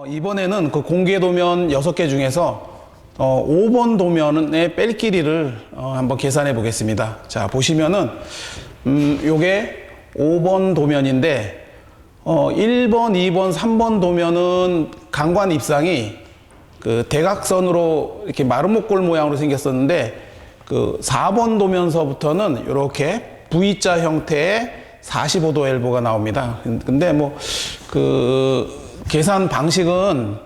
어, 이번에는 그 공개 도면 6개 중에서 어, 5번 도면의 뺄 길이를 어, 한번 계산해 보겠습니다. 자, 보시면은 음, 요게 5번 도면인데 어, 1번, 2번, 3번 도면은 강관 입상이 그 대각선으로 이렇게 마름모꼴 모양으로 생겼었는데 그 4번 도면서부터는 이렇게 V자 형태의 45도 엘보가 나옵니다. 근데 뭐 그 계산 방식은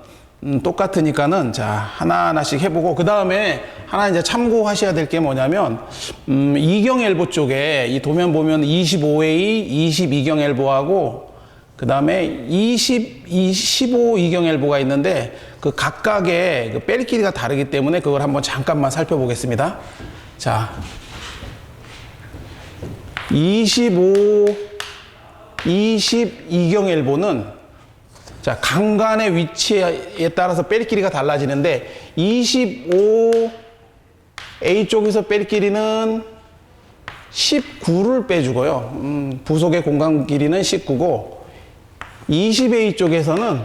음, 똑같으니까는 자 하나하나씩 해보고 그 다음에 하나 이제 참고하셔야 될 게 뭐냐면 음, 이경 엘보 쪽에 이 도면 보면 25A, 22경 엘보하고 그 다음에 20, 15 이경 엘보가 있는데 그 각각의 그 뺄 길이가 다르기 때문에 그걸 한번 잠깐만 살펴보겠습니다. 자, 25, 22경 엘보는 자, 강간의 위치에 따라서 뺄 길이가 달라지는데 25 A 쪽에서 뺄 길이는 19를 빼주고요. 음, 부속의 공간 길이는 19고 20A 쪽에서는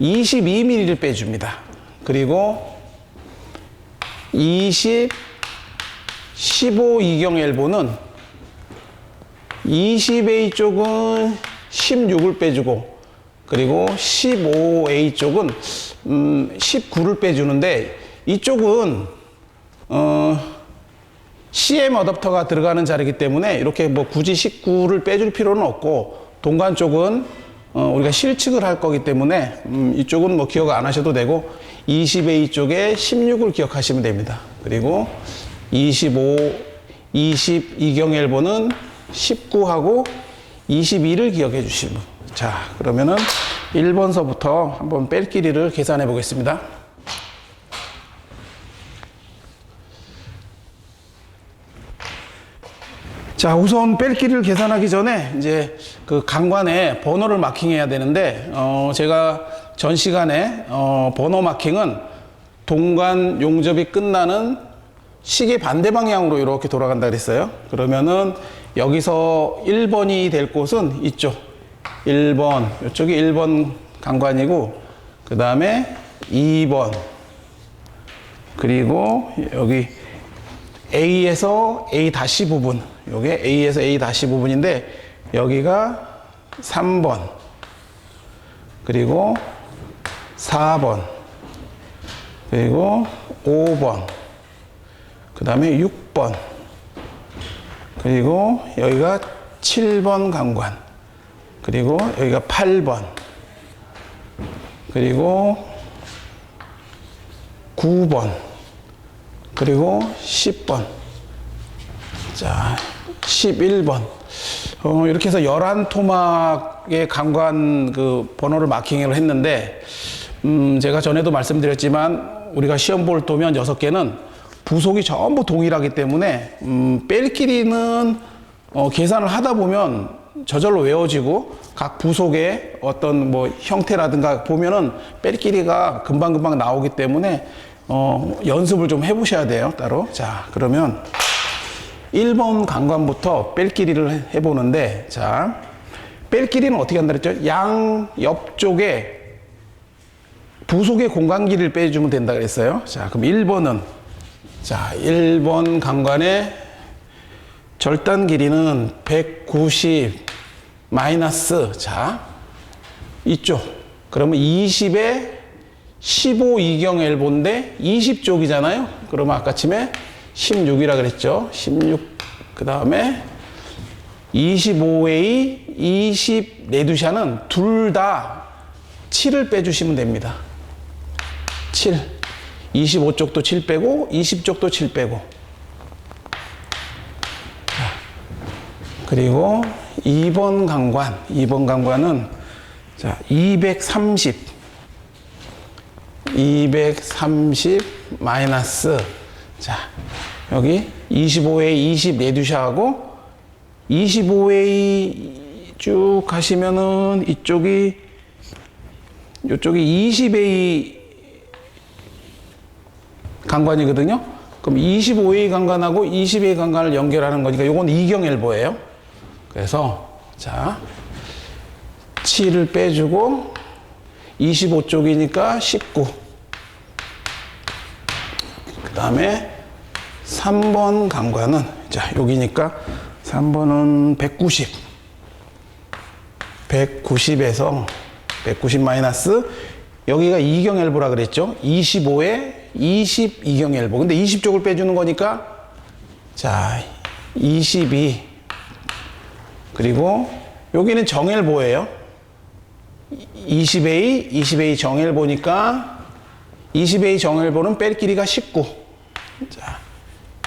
22mm를 빼줍니다. 그리고 20 15 이경 엘보는 20A 쪽은 16을 빼주고 그리고 15A 쪽은 음, 19를 빼주는데 이쪽은 어, CM 어댑터가 들어가는 자리이기 때문에 이렇게 뭐 굳이 19를 빼줄 필요는 없고 동간 쪽은 어, 우리가 실측을 할 거기 때문에 음, 이쪽은 뭐 기억 안 하셔도 되고 20A 쪽에 16을 기억하시면 됩니다. 그리고 25, 22경 엘보는 19하고 22를 기억해 주시면. 자, 그러면은 1번서부터 한번 뺄 길이를 계산해 보겠습니다. 자, 우선 뺄 길이를 계산하기 전에 이제 그 강관에 번호를 마킹해야 되는데, 어, 제가 전 시간에, 어, 번호 마킹은 동관 용접이 끝나는 시계 반대 방향으로 이렇게 돌아간다 그랬어요. 그러면은 여기서 1번이 될 곳은 이쪽. 1번. 이쪽이 1번 강관이고, 그 다음에 2번. 그리고 여기 A에서 A 다시 부분. 요게 A에서 A 다시 부분인데, 여기가 3번. 그리고 4번. 그리고 5번. 그 다음에 6번. 그리고 여기가 7번 강관. 그리고 여기가 8번. 그리고 9번. 그리고 10번. 자, 11번. 어, 이렇게 해서 11토막의 강관 그 번호를 마킹을 했는데, 음, 제가 전에도 말씀드렸지만, 우리가 시험 볼 도면 6개는 부속이 전부 동일하기 때문에, 음, 뺄 길이는 어, 계산을 하다 보면 저절로 외워지고, 각 부속의 어떤 뭐 형태라든가 보면은 뺄 길이가 금방금방 나오기 때문에, 어, 연습을 좀 해보셔야 돼요, 따로. 자, 그러면 1번 강관부터 뺄 길이를 해보는데, 자, 뺄 길이는 어떻게 한다 그랬죠? 양 옆쪽에 부속의 공간 길이를 빼주면 된다 그랬어요. 자, 그럼 1번은, 자, 1번 강관의 절단 길이는 190 마이너스, 자, 이쪽. 그러면 20에 15 이경 엘보인데 20쪽이잖아요. 그러면 아까쯤에 16이라 그랬죠. 16. 그 다음에 25A, 20 레두샤는 둘 다 7을 빼주시면 됩니다. 7. 25쪽도 7 빼고 20쪽도 7 빼고. 자, 그리고 2번 강관. 2번 강관은 자, 230. 230 마이너스 자 여기 25에 20 내두샤하고 25에 쭉 가시면은 이쪽이 이쪽이 20A 강관이거든요. 그럼 25A 강관하고 20A 강관을 연결하는 거니까 요건 2경엘보예요. 그래서 자 7을 빼주고 25쪽이니까 19. 그 다음에 3번 강관은, 자, 여기니까 3번은 190. 190에서 190 마이너스, 여기가 이경엘보라 그랬죠? 25에 20 이경엘보. 근데 20쪽을 빼주는 거니까, 자, 22. 그리고 여기는 정엘보예요. 20A, 20A 정엘 보니까 20A 정엘 보는 뺄 길이가 19. 자,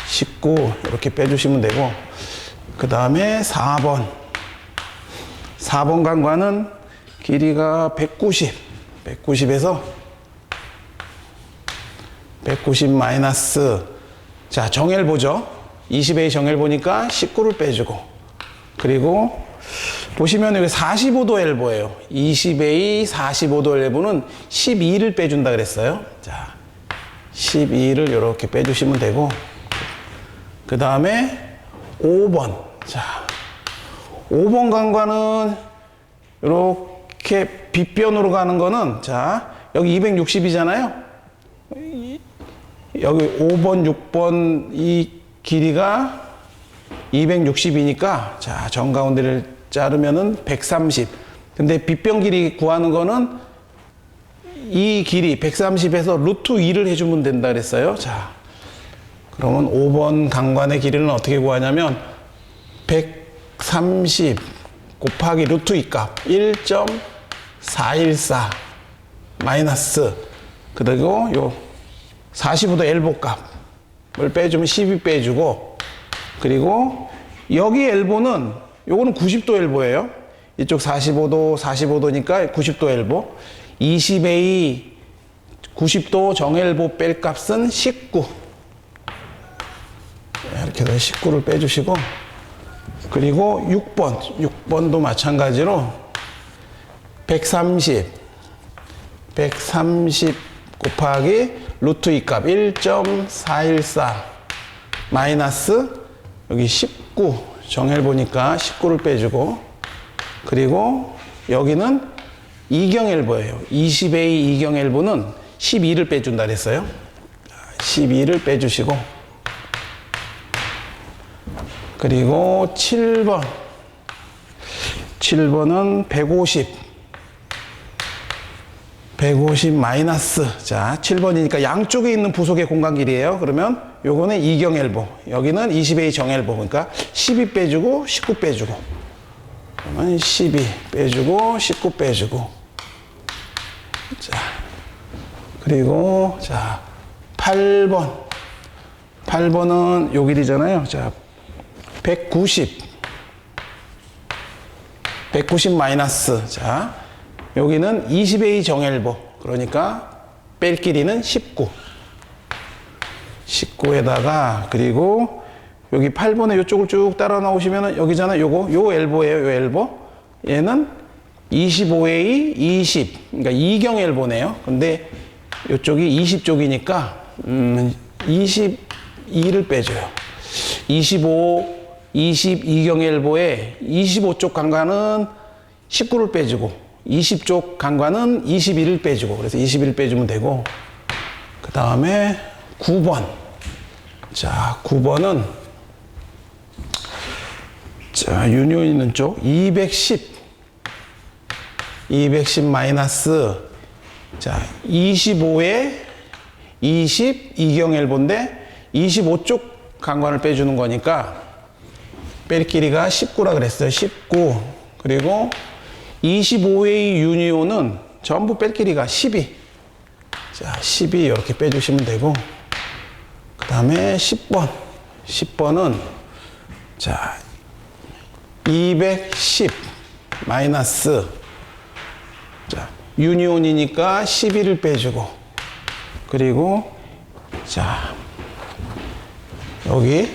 19 이렇게 빼주시면 되고 그 다음에 4번. 4번 강과는 길이가 190 190에서 190 마이너스. 자 정엘 보죠. 20A 정엘 보니까 19를 빼주고 그리고 보시면 여기 45도 엘보예요. 20A 45도 엘보는 12를 빼준다 그랬어요. 자, 12를 이렇게 빼주시면 되고 그 다음에 5번 자, 5번 강과는 이렇게 빗변으로 가는 거는 자 여기 260이잖아요. 여기 5번, 6번 이 길이가 260이니까 자 정가운데를 자르면은 130. 근데 빗변 길이 구하는 거는 이 길이 130에서 루트 2를 해주면 된다 그랬어요. 자 그러면 5번 강관의 길이는 어떻게 구하냐면 130 곱하기 루트 2값 1.414 마이너스 그리고 요 45도 엘보 값을 빼주면 12 빼주고 그리고 여기 엘보는 요거는 90도 엘보예요. 이쪽 45도, 45도니까 90도 엘보. 20A 90도 정엘보 뺄 값은 19. 이렇게 해서 19를 빼주시고 그리고 6번, 6번도 마찬가지로 130, 130 곱하기 루트 2값 1.414 마이너스 여기 19 정헬 보니까 19를 빼주고 그리고 여기는 이경일보예요. 20A 이경일보는 12를 빼준다 그랬어요. 12를 빼주시고 그리고 7번 7번은 150 150 마이너스. 자 7번이니까 양쪽에 있는 부속의 공간 길이에요. 그러면 요거는 이경 엘보 여기는 20A 정 엘보. 그러니까 12 빼주고 19 빼주고. 그러면 12 빼주고 19 빼주고. 자 그리고 자 8번. 8번은 요 길이잖아요. 자 190 190 마이너스. 자 여기는 20A 정엘보. 그러니까 뺄 길이는 19 19에다가 그리고 여기 8번에 이쪽을 쭉 따라 나오시면 여기잖아 요거 요 엘보예요 요 엘보. 얘는 25A 20 그러니까 이경 엘보네요. 근데 이쪽이 20쪽이니까 음 22를 빼줘요. 25 22경 엘보에 25쪽 강간은 19를 빼주고 20쪽 강관은 21을 빼주고 그래서 21을 빼주면 되고 그 다음에 9번. 자 9번은 자 유니온 있는 쪽 210 210 마이너스 자 25에 20 이경엘본데 25쪽 강관을 빼주는 거니까 뺄 길이가 19라 그랬어요. 19 그리고 25의 유니온은 전부 뺄 길이가 12. 자, 12 이렇게 빼주시면 되고, 그 다음에 10번. 10번은, 자, 210 마이너스, 자, 유니온이니까 12를 빼주고, 그리고, 자, 여기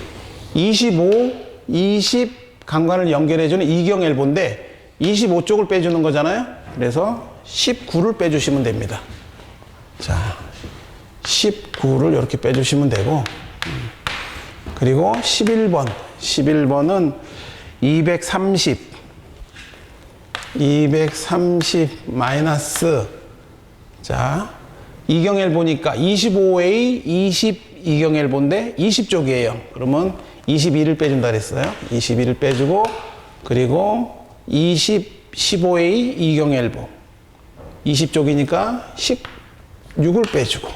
25, 20 강관을 연결해주는 이경 엘보인데, 25쪽을 빼주는 거잖아요. 그래서 19를 빼주시면 됩니다. 자, 19를 이렇게 빼주시면 되고, 그리고 11번. 11번은 230. 230 마이너스, 자, 이경엘 보니까 25A 20 이경엘보인데 20쪽이에요. 그러면 22를 빼준다 그랬어요. 22를 빼주고 그리고 20 15A 이경엘보 20쪽이니까 16을 빼주고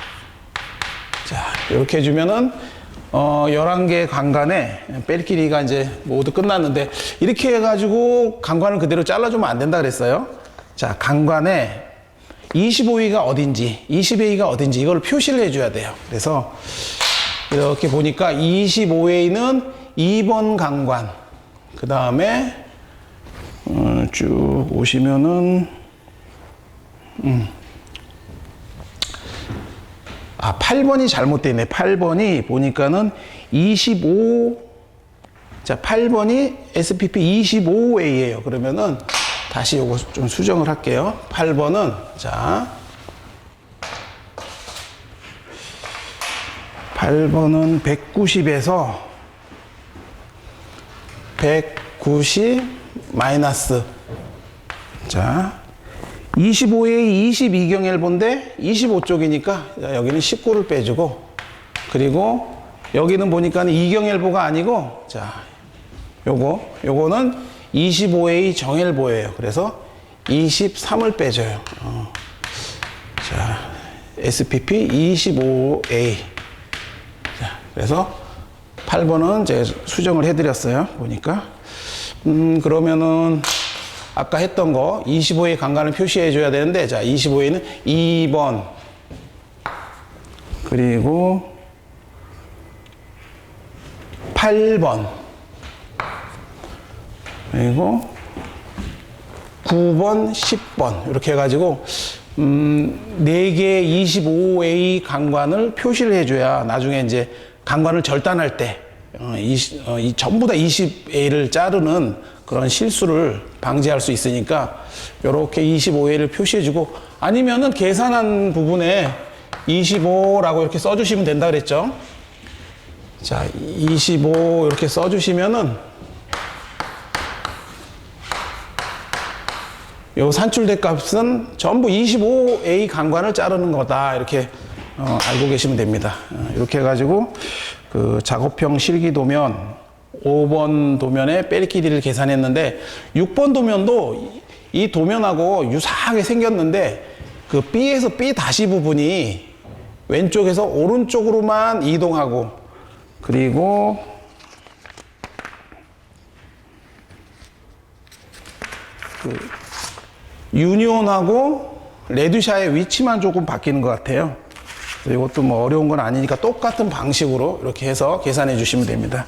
자, 이렇게 해주면은, 어, 11개 강간에 뺄 길이가 이제 모두 끝났는데, 이렇게 해가지고 강관을 그대로 잘라주면 안 된다 그랬어요. 자, 강관에 25위가 어딘지, 20A가 어딘지 이걸 표시를 해줘야 돼요. 그래서 이렇게 보니까 25A는 2번 강관, 그 다음에, 어, 쭉 오시면은, 아, 8번이 잘못되어 있네. 8번이 보니까는 25, 자, 8번이 SPP 25A예요. 그러면은 다시 요거 좀 수정을 할게요. 8번은, 자, 8번은 190에서 190 마이너스, 자, 25에 22경일 본데 25쪽이니까 여기는 19를 빼주고 그리고 여기는 보니까 2경일보가 아니고 자 요거 요거는 25A 정일보예요. 그래서 23을 빼줘요. 어. 자 SPP 25A 자 그래서 8번은 제가 수정을 해드렸어요. 보니까 음 그러면은 아까 했던 거 25의 강간을 표시해 줘야 되는데 자 25에는 2번. 그리고 8번. 그리고 9번 10번. 이렇게 해가지고 음, 4개 25A 강관을 표시를 해줘야 나중에 이제 강관을 절단할 때 어, 20, 어, 이 전부 다 20A를 자르는 그런 실수를 방지할 수 있으니까 이렇게 25A를 표시해주고 아니면은 계산한 부분에 25라고 이렇게 써주시면 된다 그랬죠. 자, 25 이렇게 써주시면은 요 산출대 값은 전부 25A 강관을 자르는 거다 이렇게 어, 알고 계시면 됩니다. 어, 이렇게 해가지고 그 작업형 실기 도면 5번 도면의 뺄 길이를 계산했는데 6번 도면도 이- 이 도면하고 유사하게 생겼는데 그 B에서 B 다시 부분이 왼쪽에서 오른쪽으로만 이동하고 그리고 그 유니온하고 레드샤의 위치만 조금 바뀌는 것 같아요. 이것도 뭐 어려운 건 아니니까 똑같은 방식으로 이렇게 해서 계산해 주시면 됩니다.